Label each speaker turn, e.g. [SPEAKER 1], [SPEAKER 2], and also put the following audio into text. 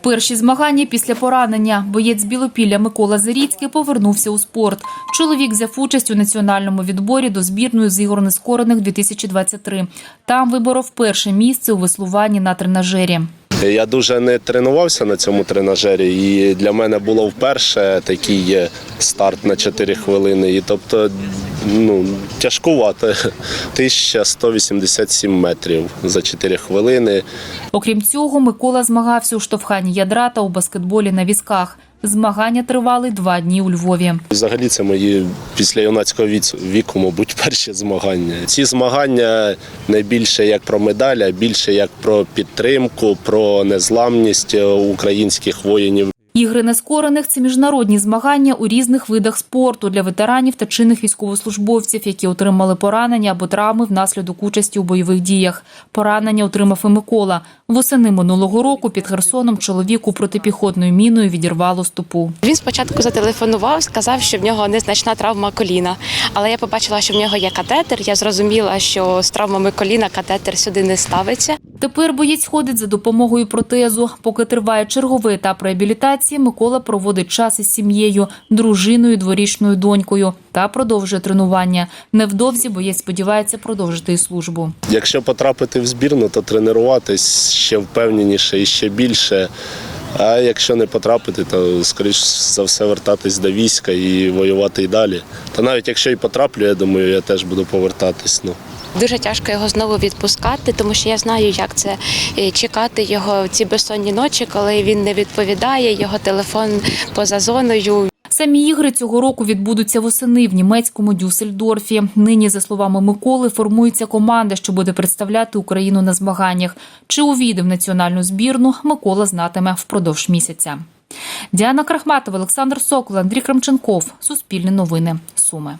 [SPEAKER 1] Перші змагання після поранення. Боєць Білопілля Микола Заріцький повернувся у спорт. Чоловік взяв участь у національному відборі до збірної з ігор нескорених 2023. Там виборов перше місце у веслуванні на тренажері.
[SPEAKER 2] Я дуже не тренувався на цьому тренажері, і для мене було вперше такий старт на 4 хвилини. І тобто, ну, тяжкувато. 1187 метрів за 4 хвилини.
[SPEAKER 1] Окрім цього, Микола змагався у штовханні ядра та у баскетболі на візках. Змагання тривали два дні у Львові.
[SPEAKER 2] Взагалі, це мої після юнацького віку, мабуть, перші змагання. Ці змагання не більше як про медаль, а більше як про підтримку, про незламність е, українських воїнів.
[SPEAKER 1] Ігри нескорених це міжнародні змагання у різних видах спорту для ветеранів та чинних військовослужбовців, які отримали поранення або травми внаслідок участі у бойових діях. Поранення отримав і Микола. Восени минулого року під Херсоном чоловіку протипіхотною міною відірвало стопу.
[SPEAKER 3] Він спочатку зателефонував, сказав, що в нього незначна травма коліна. Але я побачила, що в нього є катетер. Я зрозуміла, що з травмами коліна катетер сюди не ставиться.
[SPEAKER 1] Тепер боєць ходить за допомогою протезу. Поки триває черговий етап реабілітації, Микола проводить час із сім'єю, дружиною, дворічною донькою та продовжує тренування. Невдовзі боєць сподівається продовжити і службу.
[SPEAKER 2] Якщо потрапити в збірну, то тренуватись ще впевненіше і ще більше. А якщо не потрапити, то скоріш за все вертатись до війська і воювати і далі. Та навіть якщо і потраплю, я думаю, я теж буду повертатись. Ну.
[SPEAKER 3] Дуже тяжко його знову відпускати, тому що я знаю, як це е, чекати його ці безсонні ночі, коли він не відповідає, його телефон поза зоною.
[SPEAKER 1] Самі ігри цього року відбудуться восени в німецькому Дюссельдорфі. Нині, за словами Миколи, формується команда, що буде представляти Україну на змаганнях. Чи увійде в національну збірну, Микола знатиме впродовж місяця. Діана Крахматова, Олександр Сокол, Андрій Крамченков. Суспільне новини. Суми.